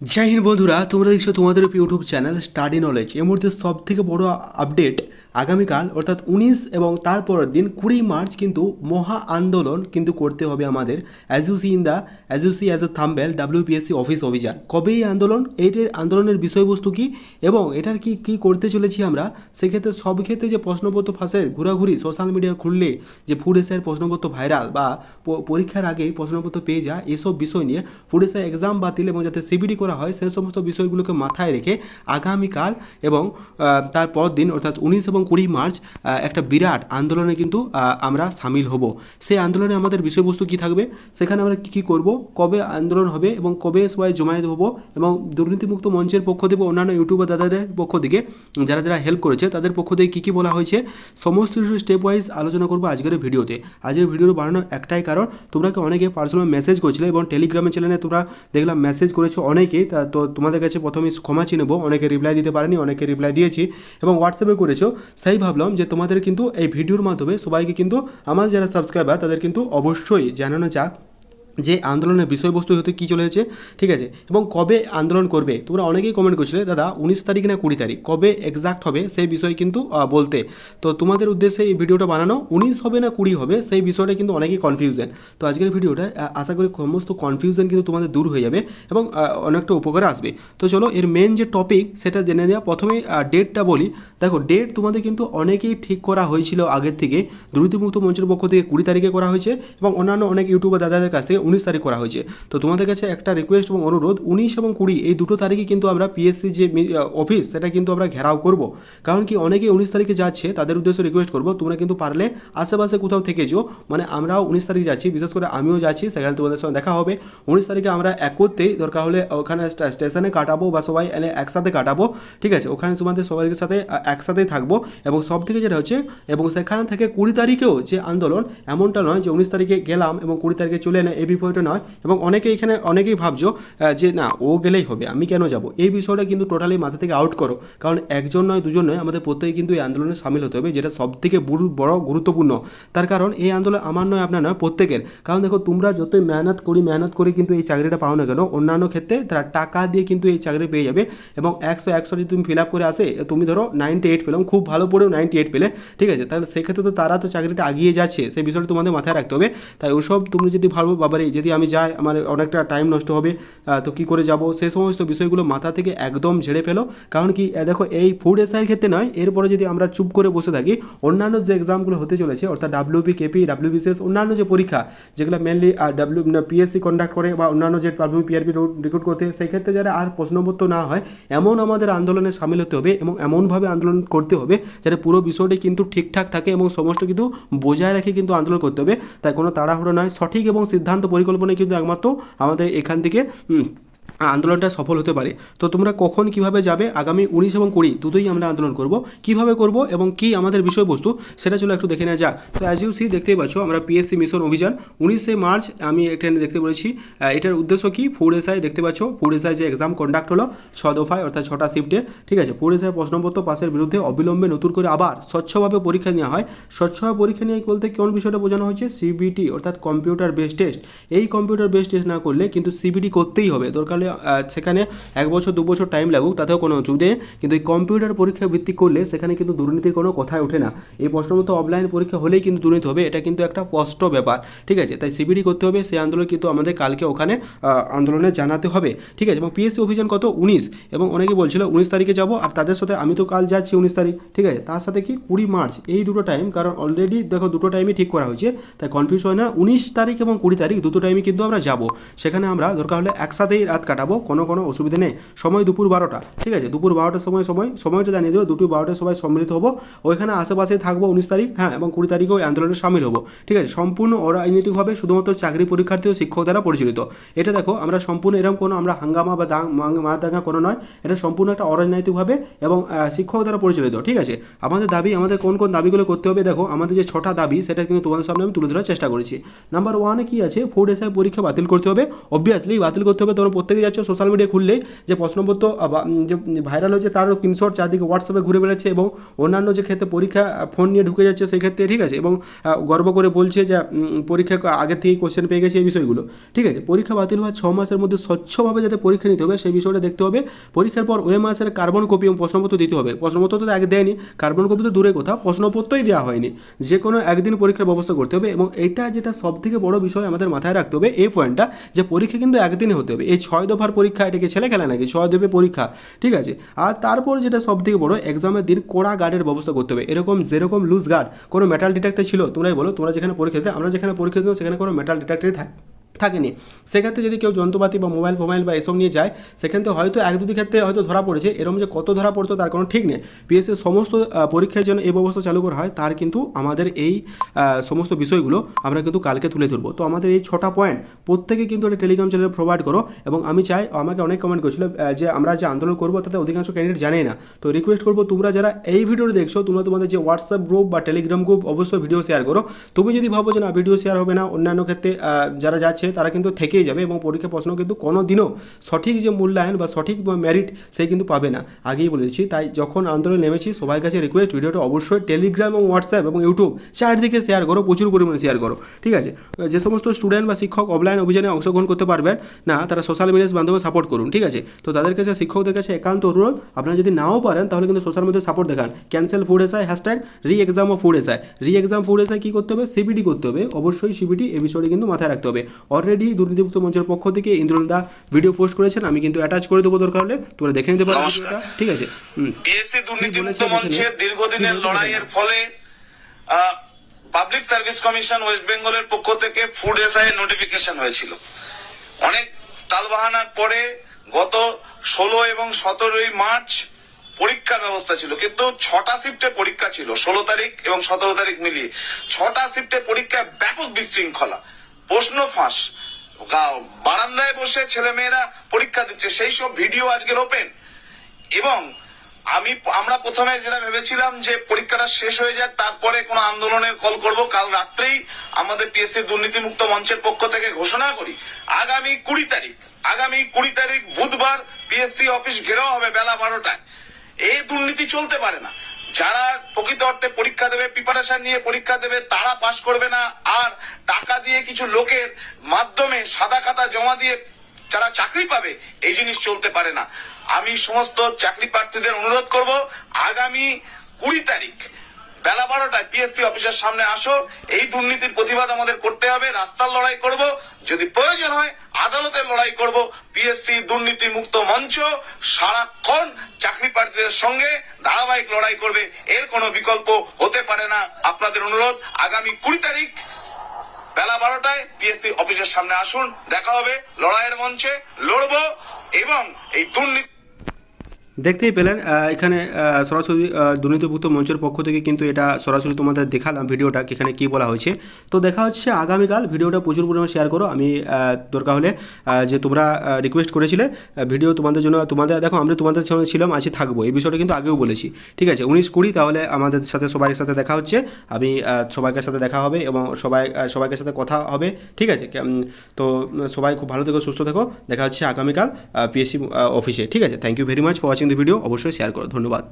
জয় হিন্দ বন্ধুরা, তোমরা দেখছ তোমাদের ইউটিউব চ্যানেল স্টাডি নলেজ। এর মুহূর্তে সব থেকে বড় আপডেট আগামীকাল, অর্থাৎ উনিশ এবং তারপরের দিন, কুড়ি মার্চ কিন্তু মহা আন্দোলন কিন্তু করতে হবে আমাদের। As you see in the as you see as a thumbnail WPSC office অভিযান। কবে এই আন্দোলন? এইটার আন্দোলনের বিষয়বস্তু কী? এবং এটার কি কি করতে চলেছি আমরা? সেক্ষেত্রে সব ক্ষেত্রে যে প্রশ্নপত্র ফাঁসের ঘোরাঘুরি সোশ্যাল মিডিয়া খুললে যে ফুড এসআইয়ের প্রশ্নপত্র ভাইরাল বা পরীক্ষার আগেই প্রশ্নপত্র পেয়ে যায়, এসব বিষয় নিয়ে ফুড এসআই এক্সাম বাতিল এবং যাতে সিবিডি করা হয় সেই সমস্ত বিষয়গুলোকে মাথায় রেখে আগামীকাল এবং তারপর দিন, অর্থাৎ উনিশ এবং কুড়ি মার্চ একটা বিরাট আন্দোলনে কিন্তু আমরা সামিল হব। সেই আন্দোলনে আমাদের বিষয়বস্তু কি থাকবে? সেখানে আমরা কী কী করব? কবে আন্দোলন হবে এবং কবে সবাই জমায়েত হব এবং দুর্নীতিমুক্ত মঞ্চের পক্ষ থেকে অন্যান্য ইউটিউবার দাদাদের পক্ষ থেকে, যারা যারা হেল্প করেছে, তাদের পক্ষ থেকে কী কী বলা হয়েছে? সমস্ত কিছু স্টেপ ওয়াইজ আলোচনা করব আজকের ভিডিওতে। আজকের ভিডিও বানানোর একটাই কারণ, তোমরা কি অনেকে পার্সোনাল মেসেজ করেছিলে এবং টেলিগ্রামের চ্যানেলে তোমরা দেখলাম মেসেজ করেছ অনেকেই তা তো তোমাদের কাছে প্রথমে ক্ষমা চেয়ে নেব, অনেকে রিপ্লাই দিতে পারেনি, অনেকে রিপ্লাই দিয়েছি এবং হোয়াটসঅ্যাপে করেছ। তাই ভাবলাম যে তোমাদের কিন্তু এই ভিডিওর মাধ্যমে সবাইকে কিন্তু আমার যারা সাবস্ক্রাইবার তাদের কিন্তু অবশ্যই জানানো যাক। যে আন্দোলনের বিষয়বস্তু হতে কী চলে এসেছে ঠিক আছে? এবং কবে আন্দোলন করবে? তোমরা অনেকেই কমেন্ট করছিলে, দাদা, উনিশ তারিখ না কুড়ি তারিখ? কবে এক্সাক্ট হবে সেই বিষয়ে কিন্তু বলতে। তো তোমাদের উদ্দেশ্যে এই ভিডিওটা বানানো, উনিশ হবে না কুড়ি হবে সেই বিষয়টা কিন্তু অনেকেই কনফিউশন তো আজকের ভিডিওটা আশা করি সমস্ত কনফিউশন কিন্তু তোমাদের দূর হয়ে যাবে এবং অনেকটা উপকারে আসবে। তো চলো, এর মেন যে টপিক সেটা জেনে দেওয়া প্রথমে ডেটটা বলি। দেখো ডেট তোমাদের কিন্তু অনেকেই ঠিক করা হয়েছিল আগের থেকে। দুর্নীতিমুক্ত মঞ্চের পক্ষ থেকে কুড়ি তারিখে করা হয়েছে এবং অন্যান্য অনেক ইউটিউবার দাদাদের কাছ থেকে উনিশ তারিখ করা হয়েছে। তো তোমাদের কাছে একটা রিকোয়েস্ট এবং অনুরোধ, উনিশ এবং কুড়ি, এই দুটো তারিখে কিন্তু আমরা পিএসসি যে অফিস সেটা কিন্তু আমরা ঘেরাও করব। কারণ কি অনেকে উনিশ তারিখে যাচ্ছে, তাদের উদ্দেশ্যে রিকোয়েস্ট করব, তোমরা কিন্তু পারলে আশেপাশে কোথাও থেকে যেও। মানে আমরাও উনিশ তারিখ যাচ্ছি, বিশেষ করে আমিও যাচ্ছি, সেখানে তোমাদের সঙ্গে দেখা হবে। উনিশ তারিখে আমরা একত্রেই দরকার হলে ওখানে স্টেশনে কাটাবো বা সবাই এনে একসাথে কাটাবো। ঠিক আছে, ওখানে তোমাদের সবাইয়ের সাথে একসাথেই থাকব। এবং সব থেকে যেটা হচ্ছে, এবং সেখান থেকে কুড়ি তারিখেও যে আন্দোলন, এমনটা নয় যে উনিশ তারিখে গেলাম এবং কুড়ি তারিখে চলে এনে এই বিষয়টা নয় এবং অনেকে এখানে, অনেকেই ভাবছ যে না, ও গেলেই হবে, আমি কেন যাব? এই বিষয়টা কিন্তু টোটালি মাথা থেকে আউট করো। কারণ একজন নয়, দুজন নয়, আমাদের প্রত্যেকে কিন্তু এই আন্দোলনে সামিল হতে হবে, যেটা সব থেকে বড় গুরুত্বপূর্ণ। তার কারণ এই আন্দোলন আমার নয়, আপনার নয়, প্রত্যেকের। কারণ দেখো, তোমরা যতই মেহনত করি, মেহনত করে কিন্তু এই চাকরিটা পাও না কেন, অন্যান্য ক্ষেত্রে তারা টাকা দিয়ে কিন্তু এই চাকরি পেয়ে যাবে এবং একশো একশো যদি তুমি ফিল আপ করে আসে, তুমি ধরো নাইনটি এইট পেলাম খুব ভালো পড়েও নাইনটি এইট পেলে, ঠিক আছে? তাহলে সেক্ষেত্রে তো তারা তো চাকরিটা আগিয়ে যাচ্ছে, সেই বিষয়টা তোমাদের মাথায় রাখতে হবে। তাই ওসব তুমি যদি ভাবো বাবারে যদি আমি যাই, আমার অনেকটা টাইম নষ্ট হবে তো কী করে যাব? সেই সমস্ত বিষয়গুলো মাথা থেকে একদম ঝেড়ে ফেলো। কারণ কি দেখো, এই ফুড এসআইয়ের ক্ষেত্রে নয়, এরপরে যদি আমরা চুপ করে বসে থাকি, অন্যান্য যে এক্সামগুলো হতে চলেছে, অর্থাৎ ডাব্লিউপি কেপি ডাব্লিউবিসিএস অন্যান্য যে পরীক্ষা, যেগুলো মেনলি ডাব্লিউ পিএসসি কন্ডাক্ট করে বা অন্যান্য যে ডাব্লিউ পিআরবি রিক্রুট করতে, সেই ক্ষেত্রে যারা আর প্রশ্নপত্র না হয়, এমন আমাদের আন্দোলনে সামিল হতে হবে এবং এমনভাবে আন্দোলন করতে হবে যাতে পুরো বিষয়টি কিন্তু ঠিকঠাক থাকে এবং সমস্ত কিন্তু বজায় রেখে কিন্তু আন্দোলন করতে হবে। তাই কোনো তাড়াহুড়ো নয়, সঠিক এবং সিদ্ধান্ত পরিকল্পনায় কিন্তু একমাত্র আমাদের এখান থেকে আন্দোলনটা সফল হতে পারে। তো তোমরা কখন কীভাবে যাবে? আগামী উনিশ এবং কুড়ি দুটোই আমরা আন্দোলন করব। কীভাবে করব এবং কি আমাদের বিষয়বস্তু সেটা চলো একটু দেখে নেওয়া যাক। তো অ্যাজ ইউ সি দেখতেই পাচ্ছ আমরা পিএসসি মিশন অভিযান। উনিশে মার্চ আমি এখানে দেখতে পেরেছি এটার উদ্দেশ্য কি? ফুড এসআই দেখতে পাচ্ছ। ফুড এসআই যে এক্সাম কন্ডাক্ট হলো, ছ দফায় অর্থাৎ ছটা শিফটে ঠিক আছে? ফুড এসআই প্রশ্নপত্র পাশের বিরুদ্ধে অবিলম্বে নতুন করে আবার স্বচ্ছভাবে পরীক্ষা নেওয়া হয়। স্বচ্ছভাবে পরীক্ষা নিয়ে বলতে কোন বিষয়টা বোঝানো হয়েছে? সিবিটি অর্থাৎ কম্পিউটার বেস টেস্ট এই কম্পিউটার বেস টেস্ট না করলে কিন্তু সিবিটি করতেই হবে। দরকার সেখানে এক বছর, দু বছর টাইম লাগুক, তাতেও কোনো অসুবিধে কিন্তু এই কম্পিউটার পরীক্ষা ভিত্তিক করলে সেখানে কিন্তু দুর্নীতির কোনো কথাই ওঠে না। এই প্রশ্ন মতো অফলাইন পরীক্ষা হলেই কিন্তু দুর্নীতি হবে, এটা কিন্তু একটা স্পষ্ট ব্যাপার। ঠিক আছে? তাই সিবিডি করতে হবে, সেই আন্দোলন কিন্তু আমাদের কালকে ওখানে আন্দোলনে জানাতে হবে। ঠিক আছে? এবং পিএসসি অভিযান কত? উনিশ। এবং অনেকে বলছিল, উনিশ তারিখে যাব, আর তাদের সাথে আমি তো কাল যাচ্ছি উনিশ তারিখ। ঠিক আছে? তার সাথে কি? কুড়ি মার্চ। এই দুটো টাইম কারণ অলরেডি দেখো দুটো টাইমই ঠিক করা হয়েছে। তাই কনফিউজ হয় না। উনিশ তারিখ এবং কুড়ি তারিখ দুটো টাইমে কিন্তু আমরা যাব। সেখানে আমরা দরকার হলে একসাথেই রাত কাটাবো, কোনো কোনো অসুবিধা নেই। সময় দুপুর বারোটা, ঠিক আছে? দুপুর বারোটার সময় সময়, সময়টা জানিয়ে দেবো দুপুর বারোটার সময় সম্মিলিত হব। ওইখানে আশেপাশে থাকব উনিশ তারিখ হ্যাঁ এবং কুড়ি তারিখেও এই আন্দোলনে সামিল হব, ঠিক আছে? সম্পূর্ণ অরাজনৈতিকভাবে শুধুমাত্র চাকরি পরীক্ষার্থী ও শিক্ষক দ্বারা পরিচালিত। এটা দেখো, আমরা সম্পূর্ণ এরকম কোনো, আমরা হাঙ্গামা বা দাং, মাং- মার দাঙ্গা কোনো নয়। এটা সম্পূর্ণ একটা অরাজনৈতিকভাবে এবং শিক্ষক দ্বারা পরিচালিত, ঠিক আছে? আমাদের দাবি, আমাদের কোন কোন দাবিগুলো করতে হবে দেখো, আমাদের যে ছটা দাবি, সেটা কিন্তু তোমাদের সামনে আমি তুলে ধরার চেষ্টা করেছি। নাম্বার ওয়ানে কি আছে? ফুড এসআই পরীক্ষা বাতিল করতে হবে। অবভিয়াসলি বাতিল করতে হবে, তোমরা প্রত্যেকে যাচ্ছ সোশ্যাল মিডিয়া খুললে যে প্রশ্নপত্র বা, যে ভাইরাল হয়েছে তারও স্ক্রিনশট চারদিকে হোয়াটসঅ্যাপে ঘুরে বেড়াচ্ছে এবং অন্যান্য যে ক্ষেত্রে পরীক্ষা ফোন নিয়ে ঢুকে যাচ্ছে সেই ক্ষেত্রে ঠিক আছে এবং গর্ব করে বলছে যে পরীক্ষা আগে থেকেই কোশ্চেন পেয়ে গেছে এই বিষয়গুলো। ঠিক আছে পরীক্ষা বাতিল হওয়ার ছ মাসের মধ্যে স্বচ্ছভাবে যাতে পরীক্ষা নিতে হবে সেই বিষয়টা দেখতে হবে। পরীক্ষার পর ওই মাসের কার্বন কপি এবং প্রশ্নপত্র দিতে হবে। প্রশ্নপত্র তো আগে দেয়নি কার্বন কপি তো দূরে কথা প্রশ্নপত্রই দেওয়া হয়নি। যে কোনো একদিন পরীক্ষার ব্যবস্থা করতে হবে এবং এটা যেটা সব থেকে বড় বিষয় আমাদের মাথায় রাখতে হবে এই পয়েন্টটা যে পরীক্ষা কিন্তু একদিনে হতে হবে। এই ছয় দফার পরীক্ষা, এটাকে ছেলে খেলে নাকি? ছয় দফে পরীক্ষা, ঠিক আছে? আর তারপর যেটা সব থেকে বড় এক্সামের দিন কড়া গার্ডের ব্যবস্থা করতে হবে। এরকম, যেরকম লুজ গার্ড কোনো মেটাল ডিটেক্টর ছিল, তোমরাই বলো, তোমরা যেখানে পরীক্ষা দিতে, আমরা যেখানে পরীক্ষা দিতাম, সেখানে কোনো মেটাল ডিটেক্টরই থাকে থাকেনি। সেক্ষেত্রে যদি কেউ যন্ত্রপাতি বা মোবাইল, ফোবাইল বা এসব নিয়ে যায়, সেক্ষেত্রে হয়তো এক দুটি ক্ষেত্রে হয়তো ধরা পড়েছে। এরকম যে কত ধরা পড়তো তার কোনো ঠিক নেই। পিএসসির সমস্ত পরীক্ষার জন্য এই ব্যবস্থা চালু করা হয়, তার কিন্তু আমাদের এই সমস্ত বিষয়গুলো আমরা কিন্তু কালকে তুলে ধরবো। তো আমাদের এই ছটা পয়েন্ট প্রত্যেকে কিন্তু একটা টেলিগ্রাম চ্যানেল প্রোভাইড করো এবং আমি চাই, আমাকে অনেক কমেন্ট করেছিল যে আমরা যে আন্দোলন করব তাতে অধিকাংশ ক্যান্ডিডেট জানেই না। তো রিকোয়েস্ট করব তোমরা যারা এই ভিডিওটি দেখছ, তোমরা তোমাদের যে হোয়াটসঅ্যাপ গ্রুপ বা টেলিগ্রাম গ্রুপ অবশ্যই ভিডিও শেয়ার করো। তুমি যদি ভাবো যে না ভিডিও শেয়ার হবে না, অন্যান্য ক্ষেত্রে যারা যাচ্ছে তারা কিন্তু থেকেই যাবে এবং পরীক্ষা প্রশ্ন কিন্তু কোনো দিনও সঠিক যে মূল্যায়ন বা সঠিক মেরিট সে কিন্তু পাবে না। আগেই বলে দিচ্ছি, তাই যখন আন্দোলনে নেমেছি, সবাই কাছে রিকোয়েস্ট ভিডিওটা অবশ্যই টেলিগ্রাম এবং হোয়াটসঅ্যাপ এবং ইউটিউব চারদিকে শেয়ার করো, প্রচুর পরিমাণে শেয়ার করো, ঠিক আছে? যে সমস্ত স্টুডেন্ট বা শিক্ষক অফলাইন অভিযানে অংশগ্রহণ করতে পারবেন, না, তারা সোশ্যাল মিডিয়ার মাধ্যমে সাপোর্ট করুন, ঠিক আছে? তো তাদের কাছে, শিক্ষকদের কাছে একান্ত অনুরোধ, আপনারা যদি নাও পারেন, তাহলে কিন্তু সোশ্যাল মিডিয়ায় সাপোর্ট দেখান। Cancel food SI hashtag re exam ও food SI re exam food SI কী করতে হবে? সিবিডি করতে হবে। অবশ্যই সিবিডি এ বিষয়টি কিন্তু মাথায় রাখতে হবে। অলরেডি দুর্নীতিমুক্ত মঞ্চের পক্ষ থেকে ইন্দ্রল দা ভিডিও পোস্ট করেছেন আমি কিন্তু অ্যাটাচ করে দেবো দরকার হলে তোমরা দেখে নিতে পারো ভিডিওটা ঠিক আছে? হুম। বিএসসি দুর্নীতি মুক্ত বলেছে দেখে মঞ্চের দীর্ঘদিনের লড়াইয়ের ফলে পাবলিক সার্ভিস কমিশন ওয়েস্ট বেঙ্গলের পক্ষ থেকে ফুড এসআই নোটিফিকেশন হয়েছিল। অনেক টালবাহানার পরে গত ষোলো এবং সতেরোই মার্চ পরীক্ষার ব্যবস্থা ছিল কিন্তু ছটা শিফটে পরীক্ষা ছিল ষোলো তারিখ এবং সতেরো তারিখ মিলিয়ে। ছটা শিফটে পরীক্ষায় ব্যাপক বিশৃঙ্খলা। প্রশ্ন ফাঁস। বারান্দায় বসে ছেলে মেয়েরা পরীক্ষা দিচ্ছে, সেই সব ভিডিও আজকের ওপেন। এবং আমি, আমরা প্রথমে যেটা ভেবেছিলাম যে পরীক্ষাটা শেষ হয়ে যাক, তারপরে কোনো আন্দোলনের কল করব। কাল রাত্রেই আমাদের পিএসসি দুর্নীতি মুক্ত মঞ্চের পক্ষ থেকে ঘোষণা করি, আগামী কুড়ি তারিখ, আগামী কুড়ি তারিখ বুধবার পিএসসি অফিস ঘেরাও হবে বেলা বারোটায়। এই দুর্নীতি চলতে পারে না। যারা প্রকৃত অর্থে পরীক্ষা দেবে প্রিপারেশন নিয়ে পরীক্ষা দেবে, তারা পাশ করবে না। আর টাকা দিয়ে কিছু লোকের মাধ্যমে সাদা খাতা জমা দিয়ে যারা চাকরি পাবে, এই জিনিস চলতে পারে না। আমি সমস্ত চাকরি প্রার্থীদের অনুরোধ করব, আগামী কুড়ি তারিখ বেলা বারোটায় পিএসসি অফিসের সামনে আসো। এই দুর্নীতির প্রতিবাদ আমাদের করতে হবে। রাস্তার লড়াই করব। যদি প্রয়োজন হয় আদালতের লড়াই করব। পিএসসি দুর্নীতি মুক্ত মঞ্চ সারাক্ষণ চাকরি প্রার্থীদের সঙ্গে ধারাবাহিক লড়াই করবে। এর কোনো বিকল্প হতে পারে না। আপনাদের অনুরোধ, আগামী কুড়ি তারিখ বেলা বারোটায় পিএসসি অফিসের সামনে আসুন। দেখা হবে লড়াইয়ের মঞ্চে। লড়বো এবং এই দুর্নীতি দেখতেই পেলেন এখানে সরাসরি দুর্নীতিভুক্ত মঞ্চের পক্ষ থেকে কিন্তু এটা সরাসরি তোমাদের দেখালাম ভিডিওটা, এখানে কী বলা হয়েছে। তো দেখা হচ্ছে আগামীকাল, ভিডিওটা প্রচুর পরিমাণে শেয়ার করো, আমি দরকার হলে যে তোমরা রিকোয়েস্ট করেছিলে ভিডিও তোমাদের জন্য, তোমাদের, দেখো, আমরা তোমাদের সঙ্গে ছিলাম আজকে থাকব, এই বিষয়টা কিন্তু আগেও বলেছি, ঠিক আছে? উনিশ কুড়ি, তাহলে আমাদের সাথে সবাই সাথে দেখা হচ্ছে, আমি সবাইকার সাথে দেখা হবে এবং সবাই সবাইকে সাথে কথা হবে, ঠিক আছে? তো, সবাই খুব ভালো থেকো, সুস্থ থেকো, দেখা হচ্ছে আগামীকাল পিএসসি অফিসে ঠিক আছে? Thank you very much for watching the video অবশ্যই শেয়ার করো। ধন্যবাদ।